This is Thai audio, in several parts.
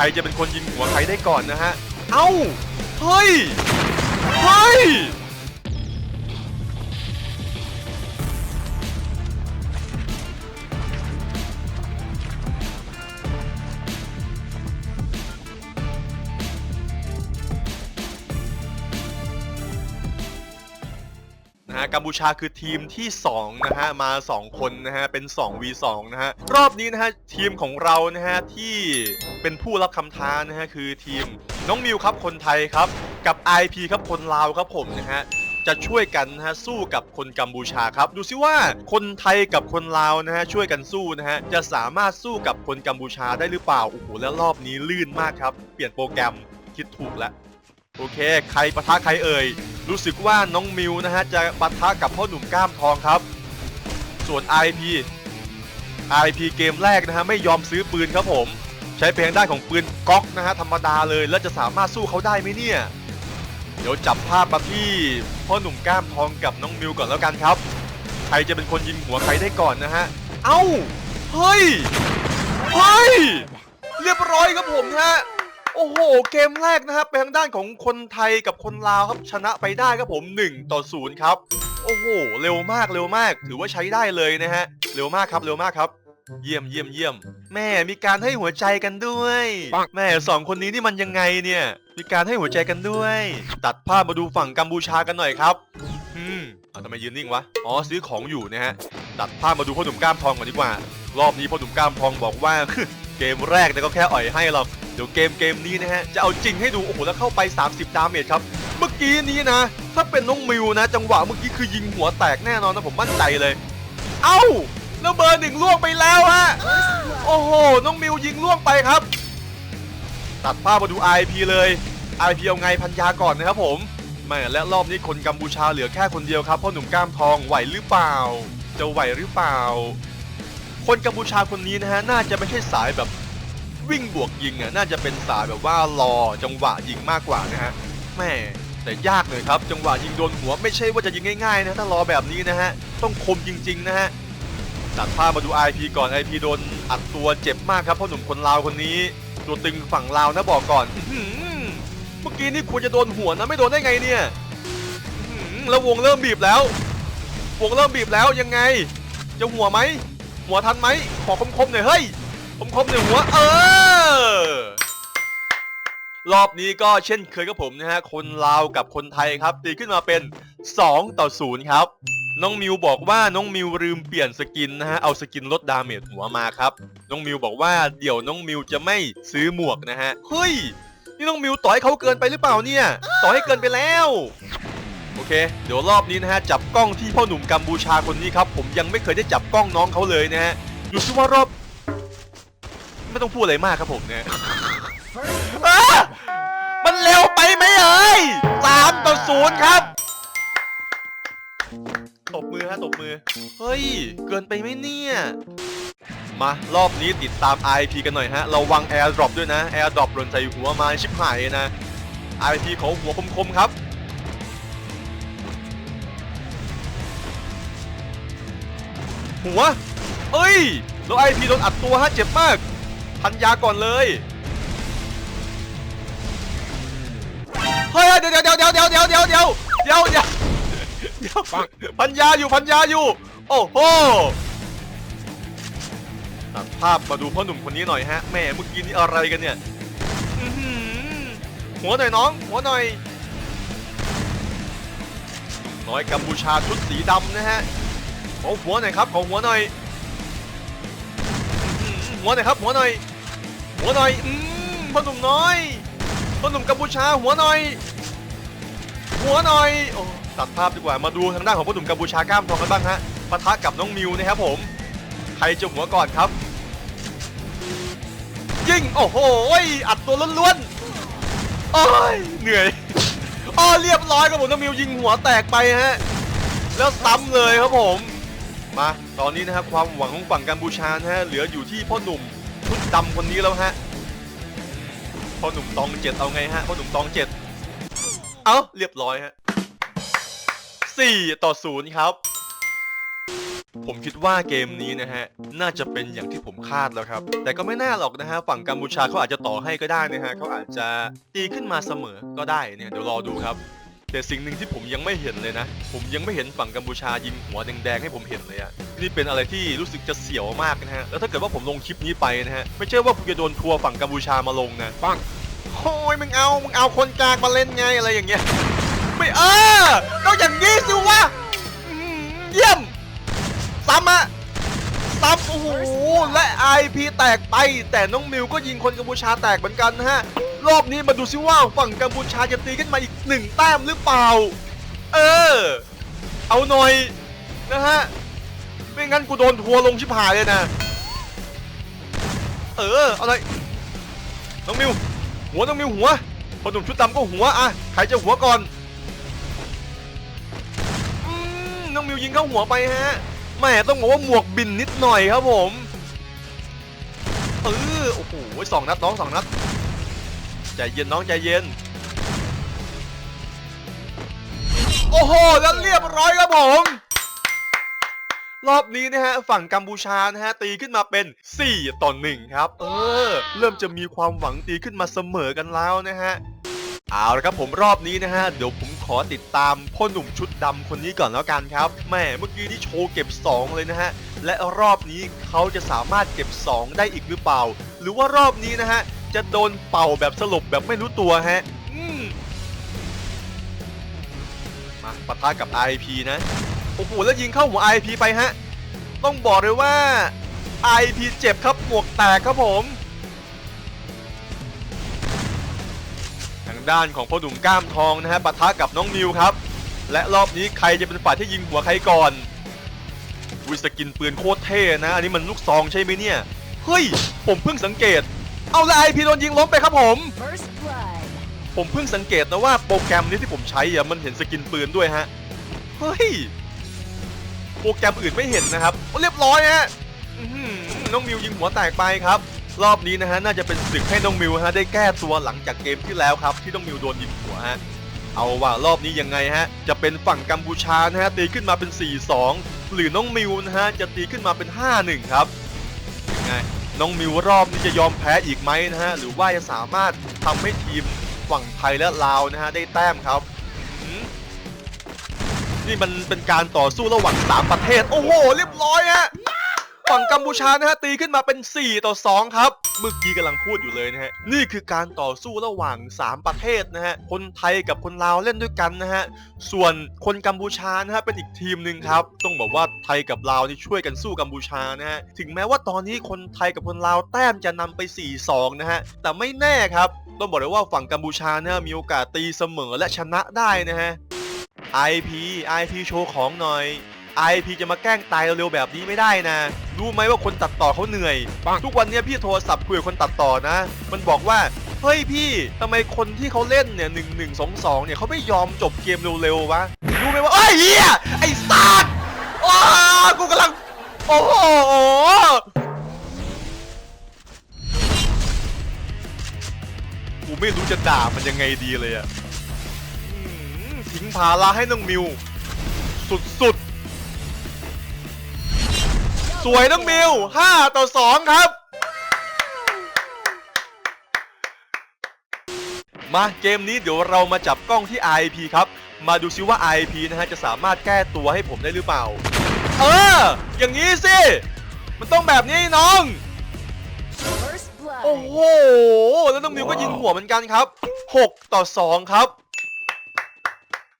รจะเป็นคนยิงหัวใครได้ก่อนนะฮะ เอ้า เฮ้ย เฮ้ยะกัมพูชาคือทีมที่2นะฮะมา 2 คนนะฮะเป็น 2 v 2นะฮะรอบนี้นะฮะทีมของเรานะฮะที่เป็นผู้รับคำท้านะฮะคือทีมน้องมิวครับคนไทยครับกับ IP ครับคนลาวครับผมนะฮะจะช่วยกันนะฮะสู้กับคนกัมพูชาครับ ดูซิว่าคนไทยกับคนลาวนะฮะช่วยกันสู้นะฮะจะสามารถสู้กับคนกัมพูชาได้หรือเปล่าโอ้โหแล้วรอบนี้ลื่นมากครับ เปลี่ยนโปรแกรมคิดถูกแล้ว โอเค ใครปะทะใครเอ่ย รู้สึกว่าน้องมิวนะฮะจะปะทะกับพ่อหนุ่มกล้ามทองครับ ส่วน IP IP เกมแรกนะฮะไม่ยอมซื้อปืนครับผม ใช้เพียงด้านของปืนก๊อกนะฮะธรรมดาเลยแล้วจะสามารถสู้เขาได้ไหมเนี่ย เดี๋ยวจับภาพมาที่พ่อหนุ่มกล้ามทองกับน้องมิวก่อนแล้วกันครับ ใครจะเป็นคนยิงหัวใครได้ก่อนนะฮะ เอ้า เฮ้ย เฮ้ย เรียบร้อยครับผมฮะ โอ้โห เกมแรกนะครับเป็นทางด้านของคนไทยกับคนลาวครับชนะไปได้ครับผม1ต่อ0ครับ โอ้โห เร็วมากเร็วมาก ถือว่าใช้ได้เลยนะฮะ เร็วมากครับเร็วมากครับ เยี่ยมเยี่ยมเยี่ยม แม่มีการให้หัวใจกันด้วย แม่สองคนนี้นี่มันยังไงเนี่ย มีการให้หัวใจกันด้วย ตัดภาพมาดูฝั่งกัมพูชากันหน่อยครับ อืมอะทำไมยืนนิ่งวะ อ๋อซื้อของอยู่นะฮะ ตัดภาพมาดูพ่อหนุ่มกล้ามทองก่อนดีกว่า รอบนี้พ่อหนุ่มกล้ามทองบอกว่า เกมแรกแต่ก็แค่อ่อยให้หรอก เดี๋ยวเกมเกมนี้นะฮะ จะเอาจริงให้ดูโอ้โหแล้วเข้าไป 30 ดาเมจครับ เมื่อกี้นี้นะ ถ้าเป็นน้องมิวนะ จังหวะเมื่อกี้คือยิงหัวแตกแน่นอนนะผมมั่นใจเลย เอ้า แล้วเบอร์หนึ่งล่วงไปแล้วฮะ โอ้โห น้องมิวยิงล่วงไปครับ ตัดภาพมาดู IP เลย IP เอาไงพันยาก่อนนะครับผมแม่และรอบนี้คนกัมพูชาเหลือแค่คนเดียวครับพ่อหนุ่มกล้ามทองไหวหรือเปล่า จะไหวหรือเปล่า คนกัมพูชาคนนี้นะฮะน่าจะไม่ใช่สายแบบ วิ่งบวกยิงอะน่าจะเป็นสายแบบว่ารอจังหวะยิงมากกว่านะฮะแม่แต่ยากเลยครับ จังหวะยิงโดนหัวไม่ใช่ว่าจะยิงง่ายๆนะถ้ารอแบบนี้นะฮะต้องคมจริงๆนะฮะตัดภาพมาดู IP ก่อน IP โดนอัดตัวเจ็บมากครับเพราะหนุ่มคนลาวคนนี้ ตัวตึงฝั่งลาวนะบอกก่อนเมื่อกี้นี่ควรจะโดนหัวนะไม่โดนได้ไงเนี่ยแล้ววงเริ่มบีบแล้ว วงเริ่มบีบแล้วยังไง จะหัวไหมหัวทันไหมขอคมๆหน่อยเฮ้ย คมๆหน่อยหัวเออ รอบนี้ก็เช่นเคยกับผมนะฮะ คนลาวกับคนไทยครับ ตีขึ้นมาเป็น 2 ต่อ 0 ครับ น้องมิวบอกว่าน้องมิวลืมเปลี่ยนสกินนะฮะ เอาสกินลดดาเมจหัวมาครับ น้องมิวบอกว่าเดี๋ยวน้องมิวจะไม่ซื้อหมวกนะฮะ เฮ้ย นี่น้องมิวต่อยเขาเกินไปหรือเปล่าเนี่ย ต่อยให้เกินไปแล้วโอเค เดี๋ยวรอบนี้นะฮะ จับกล้องที่พ่อหนุ่มกัมพูชาคนนี้ครับ ผมยังไม่เคยได้จับกล้องน้องเขาเลยนะฮะ ดูซิว่ารอบ ไม่ต้องพูดอะไรมากครับผมเนี่ยอะมันเร็วไปไหมเอ่ยสามต่อศูนย์ครับ ตบมือฮะตบมือ เฮ้ย เกินไปไหมเนี่ย มารอบนี้ติดตาม IP กันหน่อยฮะ ระวัง Air Drop ด้วยนะ Air Drop หล่นใส่หัวมาชิบหายเลยนะ IP ขอหัวคมๆครับหัว เอ้ย แล้ว IP โดนอัดตัวฮะเจ็บมาก พันยาก่อนเลยเฮ้ยเดี๋ยวเดี๋ยวเดี๋ยวเดี๋ยวเดี๋ยวเดี๋ยวเดี๋ยวเดี๋ยวเดี๋ยวเดี๋ยวพันยาอยู่พันยาอยู่ โอ้โหตัดภาพมาดูพ่อหนุ่มคนนี้หน่อยฮะแม่เมื่อกี้นี่อะไรกันเนี่ยอื้อหือหัวหน่อยน้อง หัวหน่อยหนุ่มน้อยกัมพูชาชุดสีดำนะฮะขอหัวหน่อยครับขอหัวหน่อยอื้อหือหัวหน่อยครับหัวหน่อย หัวหน่อยอืมพ่อหนุ่มน้อยพ่อหนุ่มกัมพูชาหัวหน่อย หัวหน่อยโอ้ตัดภาพดีกว่ามาดูทางด้านของพ่อหนุ่มกัมพูชากล้ามทองกันบ้างฮะปะทะกับน้องมิวนะครับผมใครจะหัวก่อนครับยิงโอ้โหอัดตัวล้วนๆโอ้ยเหนื่อยอ๋อเรียบร้อยครับผมน้องมิวยิงหัวแตกไปฮะแล้วซ้ำเลยครับผมมาตอนนี้นะครับความหวังของฝั่งกัมพูชานะฮะเหลืออยู่ที่พ่อหนุ่ม ชุดดำคนนี้แล้วฮะพ่อหนุ่มตองเจ็ดเอาไงฮะพ่อหนุ่มตองเจ็ดเอ้าเรียบร้อยฮะสี่ต่อศูนย์ครับ ผมคิดว่าเกมนี้นะฮะ น่าจะเป็นอย่างที่ผมคาดแล้วครับ แต่ก็ไม่แน่หรอกนะฮะ ฝั่งกัมพูชาเขาอาจจะต่อให้ก็ได้นะฮะเขาอาจจะตีขึ้นมาเสมอก็ได้เนี่ยเดี๋ยวรอดูครับ แต่สิ่งหนึ่งที่ผมยังไม่เห็นเลยนะ ผมยังไม่เห็นฝั่งกัมพูชายิงหัวแดงๆให้ผมเห็นเลยอะนี่เป็นอะไรที่รู้สึกจะเสียวมากนะฮะ แล้วถ้าเกิดว่าผมลงคลิปนี้ไปนะฮะ ไม่ใช่ว่าผมจะโดนทัวร์ฝั่งกัมพูชามาลงนะปังโอ้ยมึงเอา มึงเอาคนกลางมาเล่นไงอะไรอย่างเงี้ย ไม่เออก็อย่างนี้สิวะอื้อหือเยี่ยม ซ้ำอะซ้ำโอ้โห และ IP แตกไป แต่น้องมิวก็ยิงคนกัมพูชาแตกเหมือนกันนะฮะ รอบนี้มาดูซิว่าฝั่งกัมพูชาจะตีขึ้นมาอีกหนึ่งแต้มหรือเปล่า เออ เอาหน่อยนะฮะ ไม่งั้นกูโดนทัวร์ลงชิบหายเลยนะ เออ เอาเลยน้องมิว หัวน้องมิวหัวพอหนุ่มชุดดำก็หัวอะใครจะหัวก่อนน้องมิวยิงเข้าหัวไปฮะแหม่ต้องบอกว่าหมวกบินนิดหน่อยครับผมเออโอ้โหสองนัดน้องสองนัด ใจเย็นน้องใจเย็น โอ้โห แล้วเรียบร้อยครับผม รอบนี้นะฮะ ฝั่งกัมพูชานะฮะ ตีขึ้นมาเป็น 4 ต่อ 1 ครับ เออ เริ่มจะมีความหวังตีขึ้นมาเสมอกันแล้วนะฮะเอาละครับผมรอบนี้นะฮะ เดี๋ยวผมขอติดตามพ่อหนุ่มชุดดำคนนี้ก่อนแล้วกันครับแม่เมื่อกี้นี่โชว์เก็บ 2 เลยนะฮะ และรอบนี้เขาจะสามารถเก็บ 2 ได้อีกหรือเปล่า หรือว่ารอบนี้นะฮะ จะโดนเป่าแบบสลบแบบไม่รู้ตัวฮะมาปะทะกับ IP นะ โอ้โห แล้วยิงเข้าหัว IP ไปฮะ ต้องบอกเลยว่า IP เจ็บครับหมวกแตกครับผม ทางด้านของพ่อหนุ่มกล้ามทองนะฮะปะทะกับน้องนิวครับ และรอบนี้ใครจะเป็นฝ่ายที่ยิงหัวใครก่อนวิสกินปืนโคตรเท่นะ อันนี้มันลูกซองใช่ไหมเนี่ย เฮ้ย ผมเพิ่งสังเกต เอาละไอพีโดนยิงล้มไปครับผม First blood. ผมเพิ่งสังเกตนะว่าโปรแกรมนี้ที่ผมใช้อะมันเห็นสกินปืนด้วยฮะ เฮ้ย โปรแกรมอื่นไม่เห็นนะครับ เรียบร้อยฮะอื้อหือน้องมิวยิงหัวแตกไปครับ รอบนี้นะฮะน่าจะเป็นศึกให้น้องมิวฮะได้แก้ตัวหลังจากเกมที่แล้วครับ ที่น้องมิวโดนยิงหัวฮะเอาว่ารอบนี้ยังไงฮะ จะเป็นฝั่งกัมพูชานะฮะตีขึ้นมาเป็น 4-2 หรือน้องมิวนะฮะจะตีขึ้นมาเป็น 5-1 ครับยังไง น้องมิวรอบนี้จะยอมแพ้อีกไหมนะฮะหรือว่าจะสามารถทำให้ทีมฝั่งไทยและลาวนะฮะได้แต้มครับนี่มันเป็นการต่อสู้ระหว่าง3ประเทศ โอ้โห เรียบร้อยฮะ ฝั่งกัมพูชานะฮะตีขึ้นมาเป็น 4 ต่อ 2 ครับ เมื่อกี้กำลังพูดอยู่เลยนะฮะนี่คือการต่อสู้ระหว่าง 3 ประเทศนะฮะคนไทยกับคนลาวเล่นด้วยกันนะฮะส่วนคนกัมพูชานะฮะเป็นอีกทีมหนึ่งครับต้องบอกว่าไทยกับลาวนี่ช่วยกันสู้กัมพูชานะฮะถึงแม้ว่าตอนนี้คนไทยกับคนลาวแต้มจะนำไป 4-2 นะฮะแต่ไม่แน่ครับต้องบอกเลยว่าฝั่งกัมพูชาเนี่ยมีโอกาสตีเสมอและชนะได้นะฮะ IP IP โชว์ของหน่อย IP จะมาแกล้งตายเร็วๆแบบนี้ไม่ได้นะ รู้ไหมว่าคนตัดต่อเขาเหนื่อย ทุกวันเนี้ยพี่โทรศัพท์คุยกับคนตัดต่อนะ มันบอกว่าเฮ้ยพี่ทำไมคนที่เขาเล่นเนี่ยหนึ่งหนึ่งสองสองเนี่ยเขาไม่ยอมจบเกมเร็วๆวะรู้ไหมว่าเอ้ยเฮียไอ้สัตว์ว้ากูกำลัง โอ้โหกูไม่รู้จะด่ามันยังไงดีเลยอะอืมทิ้งภาระให้น้องมิว สุดๆ สวยน้องมิว5ต่อ2ครับ มาเกมนี้เดี๋ยวเรามาจับกล้องที่ IP ครับ มาดูซิว่า IP นะฮะจะสามารถแก้ตัวให้ผมได้หรือเปล่า เออ อย่างนี้สิ มันต้องแบบนี้น้อง โอ้โห แล้วน้องมิวก็ยิงหัวเหมือนกันครับ 6 ต่อ 2 ครับ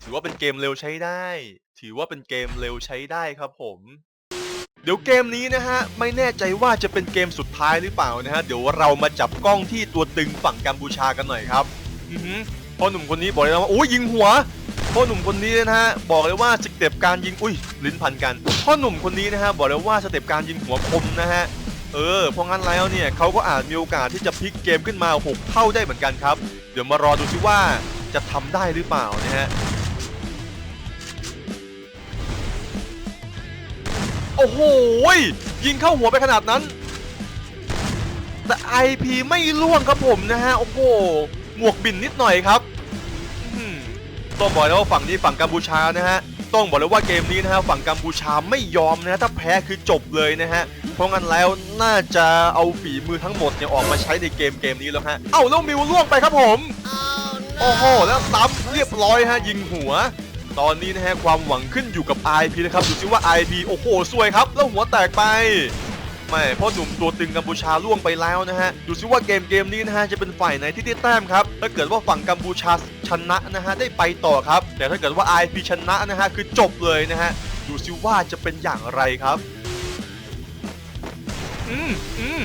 ถือว่าเป็นเกมเร็วใช้ได้ ถือว่าเป็นเกมเร็วใช้ได้ครับผม เดี๋ยวเกมนี้นะฮะ ไม่แน่ใจว่าจะเป็นเกมสุดท้ายหรือเปล่านะฮะ เดี๋ยวเรามาจับกล้องที่ตัวตึงฝั่งกัมพูชากันหน่อยครับอือพ่อหนุ่มคนนี้บอกเลยว่าโอ้ยยิงหัวพ่อหนุ่มคนนี้นะฮะบอกเลยว่าสเต็ปการยิงอุ้ยลิ้นพันกันพ่อหนุ่มคนนี้นะฮะบอกเลยว่าสเต็ปการยิงหัวคมนะฮะเออเพราะงั้นแล้วเนี่ยเขาก็อาจมีโอกาสที่จะพลิกเกมขึ้นมา 6 เท่าได้เหมือนกันครับ เดี๋ยวมารอดูซิว่าจะทำได้หรือเปล่านะฮะ โอ้โหยยิงเข้าหัวไปขนาดนั้น แต่ IP ไม่ล่วงครับผมนะฮะ โอ้โห หมวกบินนิดหน่อยครับอื้อหือต้องบอกแล้วว่าฝั่งนี้ฝั่งกัมพูชานะฮะ ต้องบอกเลยว่าเกมนี้นะฮะฝั่งกัมพูชาไม่ยอมนะฮะถ้าแพ้คือจบเลยนะฮะ เพราะงั้นแล้วน่าจะเอาฝีมือทั้งหมดเนี่ยออกมาใช้ในเกมเกมนี้แล้วฮะ เอ้าแล้วมิวล่วงไปครับผม โอ้โห แล้วซ้ำเรียบร้อยฮะยิงหัว ตอนนี้นะฮะความหวังขึ้นอยู่กับ IP นะครับดูซิว่า IP โอ้โหสวยครับ แล้วหัวแตกไปไม่เพราะหนุ่มตัวตึงกัมพูชาล่วงไปแล้วนะฮะดูซิว่าเกมเกมนี้นะฮะจะเป็นฝ่ายไหนที่ได้แต้มครับถ้าเกิดว่าฝั่งกัมพูชาชนะนะฮะได้ไปต่อครับ แต่ถ้าเกิดว่า IP ชนะนะฮะคือจบเลยนะฮะดูซิว่าจะเป็นอย่างไรครับอืมอืม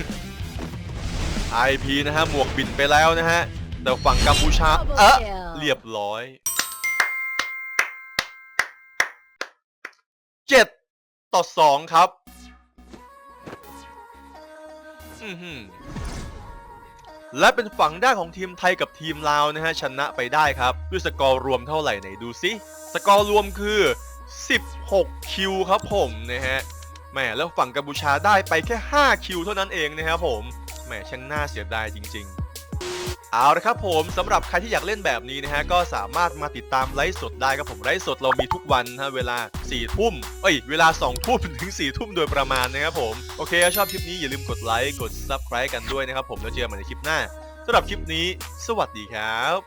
IP นะฮะหมวกบินไปแล้วนะฮะแต่ฝั่งกัมพูชาเออเรียบร้อย 7 ต่อ 2 ครับ อือหือและเป็นฝั่งด้านของทีมไทยกับทีมลาวนะฮะ ชนะไปได้ครับ ด้วยสกอร์รวมเท่าไหร่ไหนดูซิสกอร์รวมคือ 16 คิวครับผมนะฮะแหมแล้วฝั่งกัมพูชาได้ไปแค่ 5 คิวเท่านั้นเองนะครับผมแหมช่างน่าเสียดายจริง ๆ เอาละครับผมสำหรับใครที่อยากเล่นแบบนี้นะฮะก็สามารถมาติดตามไลฟ์สดได้ครับผมไลฟ์สดเรามีทุกวันฮะเวลา4ี่ทุ่มเอ้ยเวลา2องทุ่มถึง4ี่ทุ่มโดยประมาณนะครับผมโอเคถ้าชอบคลิปนี้อย่าลืมกดไลค์กด subscribe กันด้วยนะครับผมแล้วเจอกันใหม่ในคลิปหน้าสำหรับคลิปนี้ สวัสดีครับ